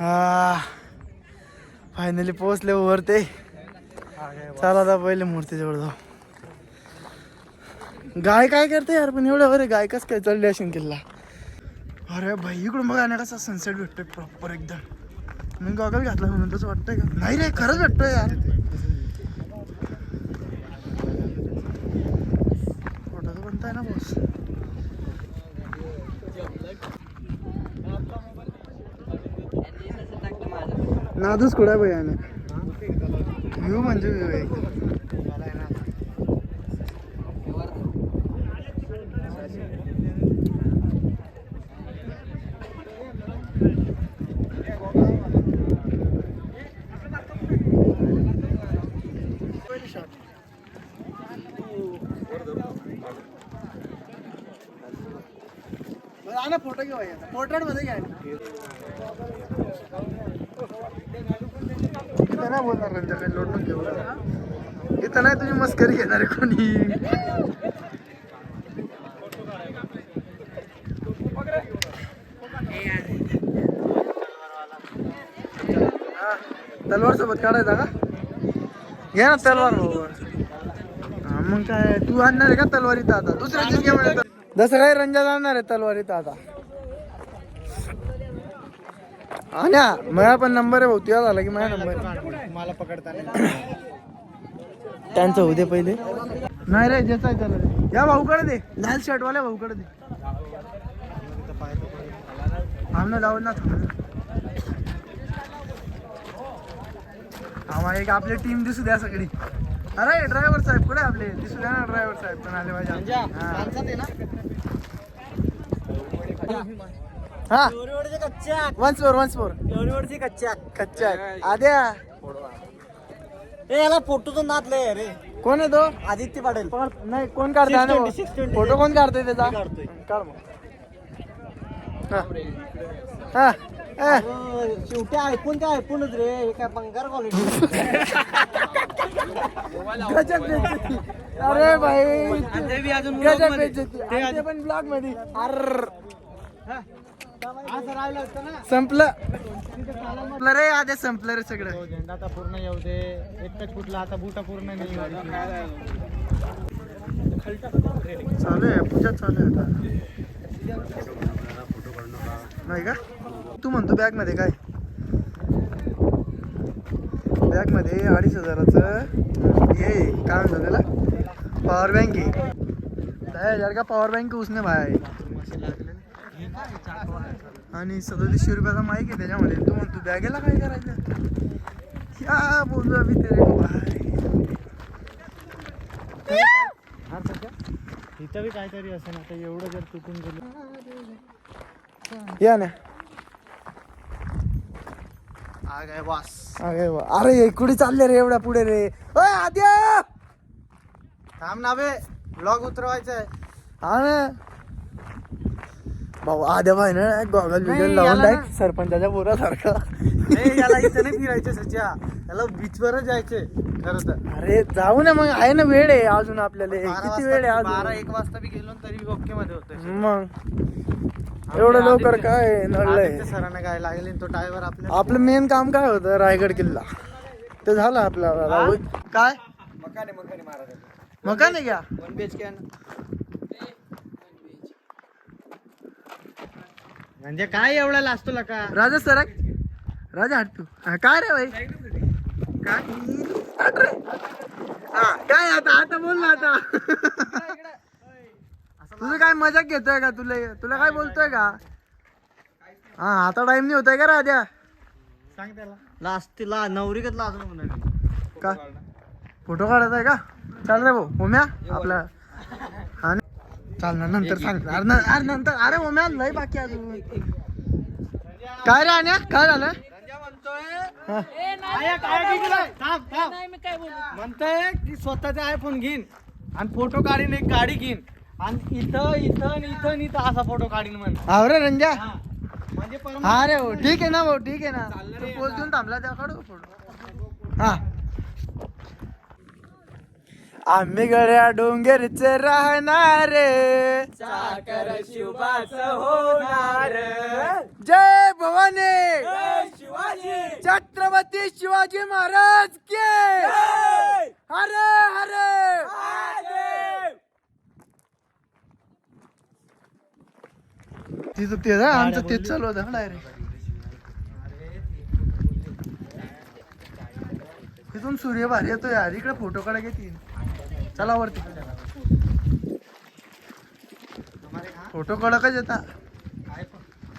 हा. फायनली पोहोचले वर ते चला आता पहिले मूर्तीजवळ जाऊ गाय काय करते यार? पण एवढ्या अरे गाय कस काय चढली असेल किल्ला? अरे भाई इकडून बघा ना कसा सनसेट भेटतोय प्रॉपर एकदम. मी गॉगल घातला म्हणून तसं वाटतंय का? नाही रे खरंच भेटतोय यार. फोटो तर बनताय ना बॉस नादूच कुठं आहे भैयाने व्ह्यू म्हणजे व्ह्यू आहे फोटो घेऊ पोर्ट्रेटमध्ये घ्या इथं नाही बोलणार त्यांच्याकडे काही नको. घेऊ इथं नाही तुझी मस्करी घेणार आहे कोणी. तलवार सोबत काढायचा का? घे ना तलवार मग काय तू आणणार आहे का तलवारीत आता? दुसऱ्या घेऊन जसं काय रंजा आणणार आहे तलवारीत आता. हा ना माझा पण नंबर आहे भाऊ तुझा झाला की माझा नंबर मला पकडताना. त्यांचं होऊ दे पहिले. नाही रे ज्याचा आहे त्याला. दे. या भाऊकडे दे. लाल शर्ट वाल्या भाऊकडे दे. थांब ना लावून ना ना. आम्हाला एक आपली टीम दिसू द्या सगळी. अरे ड्रायव्हर साहेब कुठे आपले? दिसू द्या ना ड्रायव्हर साहेब पण आले पाहिजे हा. कच्च्या वन्स फोर वन्स फोर एवढी कच्च्या कच्चा आद्या. ए याला फोटो तर नाच लय रे. कोण आहे तो? आदित्य पाटील. नाही कोण काढतोय? 620, 620. फोटो कोण काढतोय त्याचा? मी काढतोय. काढ मग. हा. हा. ए, शेवटी आयफोन ते आयफोनच रे. हे काय बंगार क्वालिटी. अरे भाई. अजून पण ब्लॉगमध्ये. अर्र संपलं. संपलं रे आधी संपलं रे सगळं. झेंडा आता पूर्ण येऊ दे. एकच फुटला आता बुटा पूर्ण नाही चालू आहे पूजा चालू आहे आता. नाही का? तू म्हणतो बॅगमध्ये काय? बॅगमध्ये अडीच हजाराचं हे काय म्हणतो त्याला? पॉवर बँक आहे. दहा हजार का पॉवर बँक उसने भाई आणि सदतीसशे रुपयाचा माईक आहे त्याच्यामध्ये. तू म्हणतो बॅगेला काय करायचं? क्या बोलू अभि तेरे को भाई इथं बी काहीतरी असं ना आता एवढं जर चुकून गेलं. या ना. अरे वा. अरे कुठे चालले रे एवढ्या पुढे रे? ओय आद्या! थांब ना बे. ब्लॉग उतरवायचा आहे हा ना. भाऊ आद्या भाई ना गॉगल बिगल लावून ना. सरपंचाच्या पोरासारखा. याला इथं नाही फिरायचं सच्या याला बीच वरच जायचे खरं तर. अरे जाऊ ना मग आहे ना वेळ आहे अजून आपल्याला. किती वेळ आहे बारा अजून एक वाजता बी गेलो ना तरी ओके मध्ये होतोय मग? एवढं लवकर काय नडलंय? आदित्य सरांना काय लागले तो ड्रायव्हर आपल्या आपलं मेन काम काय होतं रायगड किल्ला? ते झालं आपल्याला काय? मकाने मकाने महाराज नाही घ्या. वन बी एच के म्हणजे काय एवढा लाजतो का? राजा सर राजा हट तू. हा, काय रे भाई? काय हट रे. हा, काय आता? आता बोल ना आता. तुझं काय मजाक घेतोय का? तुला तुला काय बोलतोय का? हा आता टाइम नाही होतोय का राजा? सांग त्याला. लास्ट ला नवरीगत लाजलो म्हणून. का? फोटो काढत आहे का? चाल रे भाऊ ओम्या आपला ना? चाल ना नंतर सांग अरे न- अरे नंतर अरे ओम्या लय बाकी अजून. काय रे आण्या काय झालं? हा. म्हणतोय की स्वतःचा आयफोन घेईन आणि फोटो काढीन एक गाडी घेईन. आणि इथं इथं आणि इथं आणि इथं असा फोटो काढीन म्हण. हा रे रंजा. हा. म्हणजे परम- हा रे भाऊ ठीक आहे ना भाऊ ठीक आहे ना. तू पोच देऊन थांबला फोटो हा. आम्ही गड्या डोंगरचे राहणारे. साखर शिवाच होणार. जय भवानी. शिवाजी. छत्रपती शिवाजी महाराज के. हरे हरे. तिथं ते ना आमचं तेच चालू होतं डायरेक्ट तिथून सूर्य भारी येतो यार. इकडे फोटो काढा घेतील चला वरती. फोटो काढा का येता.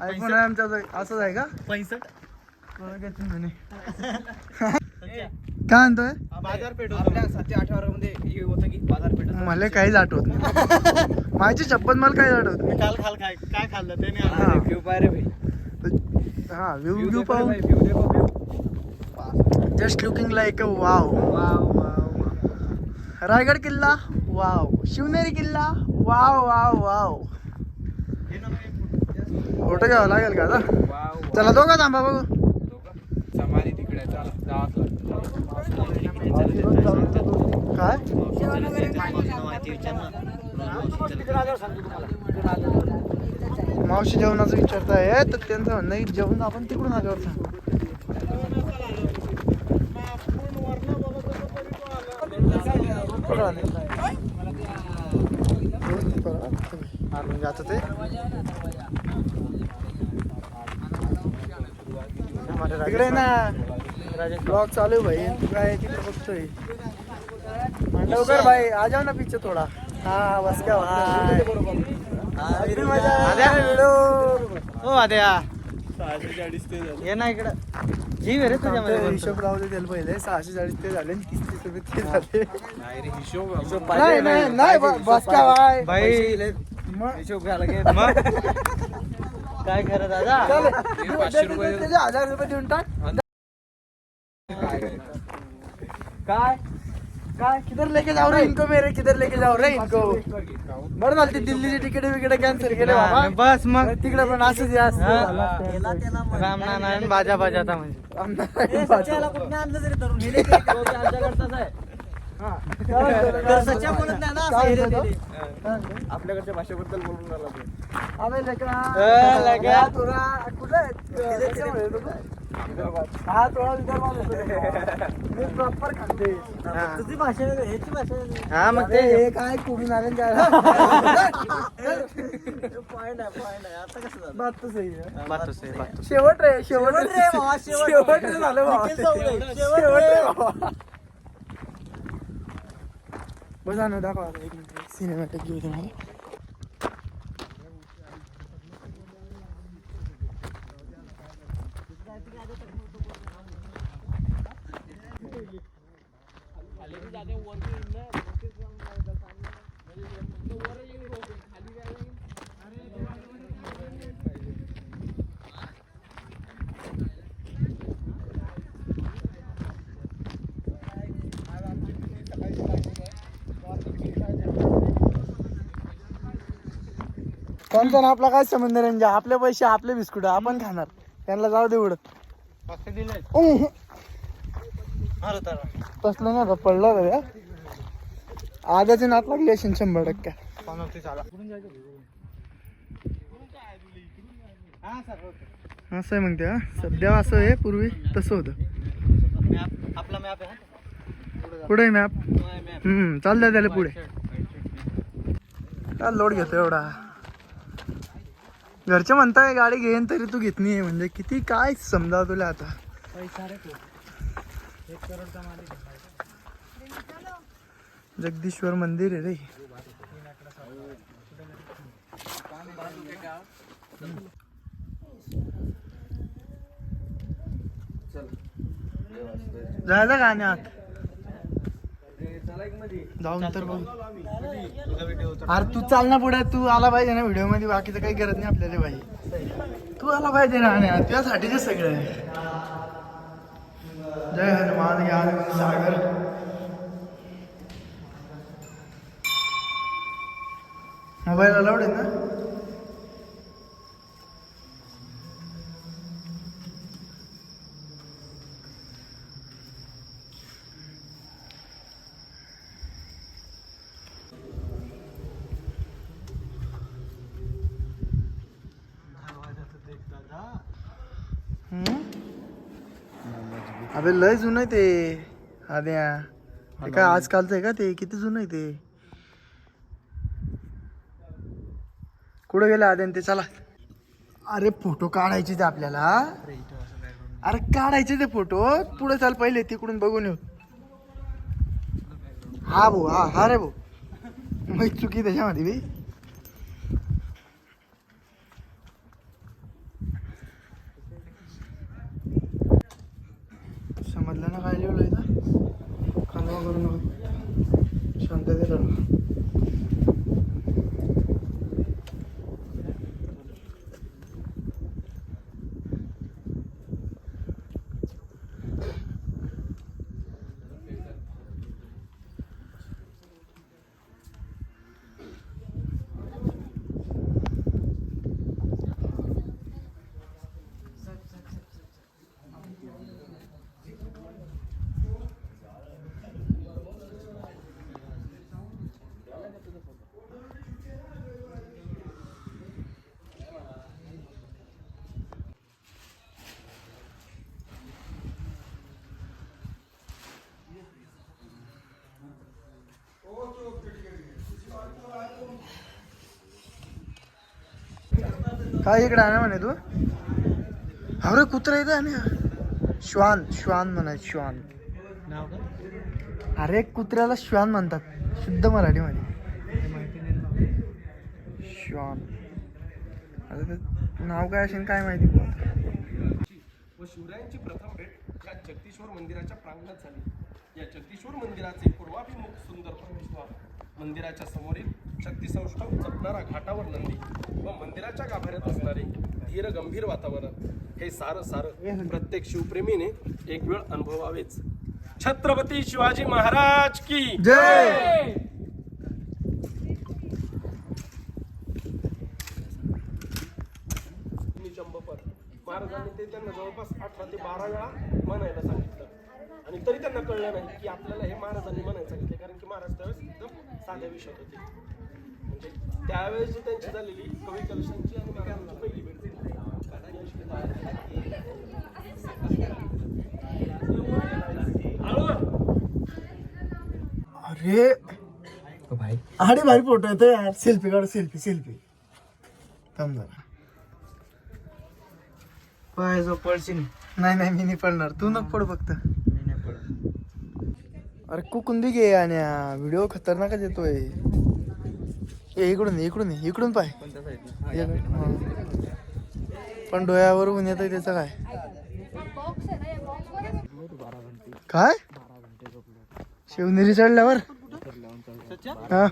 आयफोन आहे आमच्या. असंच आहे का? पैसे कोणा घेतील म्हणे काय म्हणतोय? बाजारपेठ सातशे अठरा मध्ये होतं की बाजारपेठ मला काहीच आठवत नाही. माझी चप्पल मला काहीच आठवत मी काल खाल काय काय खाल्लं? ते हा. नाही व्ह्यू रे भाई नाही हा व्यू व्ह्यू रे पाहू व्ह्यू देखो view just looking like a wow wow Raigad किल्ला वाव. शिवनेरी किल्ला वाव वाव वाव. फोटो घ्यावं लागेल का आता? वाव चला दोघं थांबा बघू. तिकडे चला काय? मावशी जेवणाचं विचारताय तर त्यांचं म्हणणं की जेवण आपण तिकडून आल्यावर सांगू बघा ना. हा, म्हणजे आता ते इकडे ना. ब्लॉग चालू आहे भाई. तू काय तिकडे बघतोय. लवकर भाई. आ जाओ ना पीछे थोडा. हा बस का भाई. मजा. हो आद्या. ये ना इकडं. जीव आहे रे तुझ्यामध्ये आमचे. हिशोब लावू दे त्याला पहिले सहाशे चाळीस ते झाले आणि तीस रुपये ते झाले नाही रे, हिशोब हिशोब नाही नाही नाही, बस का पाहिजे. भाई हिशोब घ्यायला घे मग काय खरं दादा त्याचे हजार रुपये देऊन टाक काय काय किधर लेके जाऊ रे इनको मेरे किधर लेके जाऊ रे इनको बरं झालं ते दिल्लीची तिकीट विकेट कॅन्सल केले बाबा बस मग तिकडे पण असंच हा. झालं. राम नारायण बाजा बाजाता म्हणजे पाठव. हा. काय म्हणतो तो? हा. आपल्याकडच्या भाषेबद्दल बोलून राहिला अबे लेकरा. हा, तुरा कुठे आहे? त्याच्यामध्ये तो काय? हा थोडा विदर्भात येतो. मी प्रॉपर खाते तुझी भाषा ह्याची भाषा हा मग ते. हे काय कुठून आले त्याला पॉइंट आहे. पॉइंट आहे आता कसं झालं बात तो सही है बात तो सही, बात तो शेवट रे शेवट शेवट रे शेवट. झालं शेवट रे. बसा ना दाखवा एक मिनिट. सिनेमॅटिक घेऊ तुम्हाला. त्यांचा ना आपला काय संबंध नाही म्हणजे आपले पैसे आपले बिस्कुट आपण खाणार. त्यांना जाऊ दे उडत. तसलं नाही का पडलं का आधाची नात लागली असेल शंभर टक्के. हा असं आहे म्हणते हा. सध्या असं आहे पूर्वी तसं होतं. मॅप आपला मॅप आहे पुढे मॅप हम्म चाललंय त्याला पुढे. काय लोड घेतो एवढा? घरचे म्हणताय गाडी घेईन तरी तू घेत नाही. म्हणजे किती काय समजावं तुला आता? जगदीश्वर मंदिर आहे रे. आणि आत? जाऊन तर बघ. अरे तू चाल ना पुढे तू आला पाहिजे ना व्हिडिओमध्ये बाकीचं काही करत नाही आपल्याला भाई तू आला पाहिजे ना आणि तुझ्यासाठीच सगळं. जय हनुमान ज्ञान सागर. मोबाईल अलाउड आहे ना? अबे लय जुनं आहे ते. आद्या ते काय आजकालचं आहे का ते? किती जुनं आहे ते? कुठं गेलं आद्यान ते? चला. अरे फोटो काढायचे ते आपल्याला. अरे काढायचे ते फोटो. पुढे चाल पहिले तिकडून बघून येऊ. हा भाऊ हा हा रे भाऊ. मग चुकी त्याच्यामध्ये बी. समजलं ना काय लिहिलं इथं कालवा करू नका शांततेत राहा काय इकडे आहे म्हणे तू? अरे कुत्रा येतं आणि श्वान श्वान म्हणायचं श्वान. नाव का अरे कुत्र्याला श्वान म्हणतात. शुद्ध मराठीमध्ये श्वान. अरे ते नाव काय असेल काय माहिती बुवा. व शिवरायांची प्रथम भेट या जगदीश्वर मंदिराच्या प्रांगणात झाली. या जगदीश्वर मंदिराचे पूर्वाभिमुख सुंदर प्रवेशद्वार मंदिराच्या समोरील शक्तिसौष्ठव जपणारा घाटावर नंदी व मंदिराच्या गाभाऱ्यात असणारे धीर गंभीर वातावरण हे सारं सारं प्रत्येक शिवप्रेमीने एक वेळ अनुभवावेच. छत्रपती शिवाजी महाराज की जय! महाराजांनी ते त्यांना जवळपास अठरा ते बारा वेळा म्हणायला सांगितलं. आणि तरी त्यांना कळलं नाही की आपल्याला हे महाराजांनी म्हणायला सांगितले कारण की महाराज त्यावेळेस एकदम साध्या विषयात होते. म्हणजे त्यावेळेस जी त्यांची झालेली कवी कलशांची आणि पहिली भेट अरे. अरे भारी फोटो येतो यार. सेल्फी काढ सेल्फी सेल्फी. थांब जरा. पाय जो पडशील नाही नाही मी नाही पडणार. तू नको पड फक्त. अरे कुकून बी घे आणि व्हिडिओ खतरनाकच येतोय. ए इकडून ये, इकडून ये, इकडून पाय. इकडून. पण डोळ्यावर ऊन येतंय त्याचं काय? काय? शिवनेरी चढल्यावर? हा.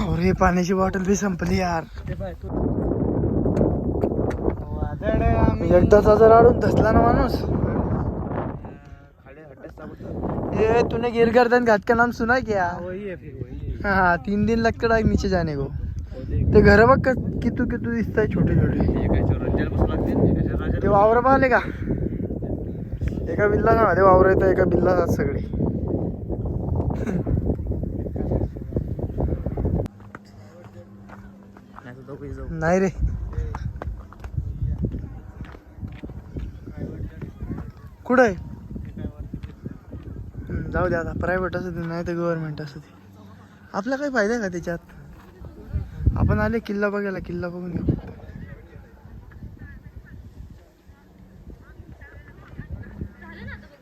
अरे पाण्याची बॉटल बी संपली यार. एकदाचा जर अडून धसला ना माणूस. ये तूने गिर गर्दन घाट का नाम सुना क्या? वही है फिर वही है। हाँ तीन दिन लगता है नीचे जाने को। ते घर बघ का कितू कितू दिसत आहे छोटे छोटे। ते वावर पाहिले का? एका बिल्ला ना ते वावर येतं एका बिल्ला जात सगळे नाही रे। कुठं आहे? जाऊ दे आता प्रायव्हेट असू दे नाही तर गव्हर्नमेंट असू दे. आपला काही फायदा आहे का त्याच्यात? आपण आले किल्ला बघायला किल्ला बघून घेऊ.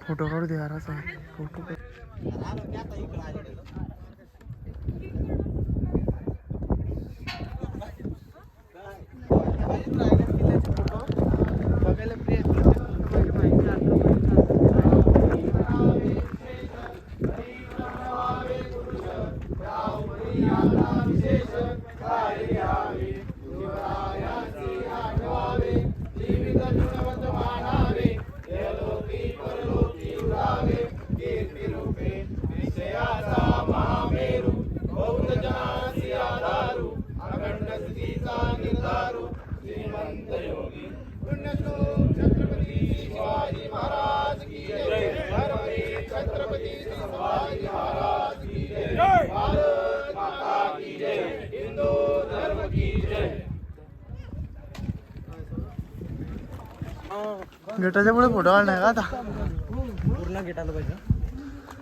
फोटो काढू दे याराचा फोटो गेटाच्या पुढे फोटो काढणार का आता? पूर्ण गेट आलं पाहिजे.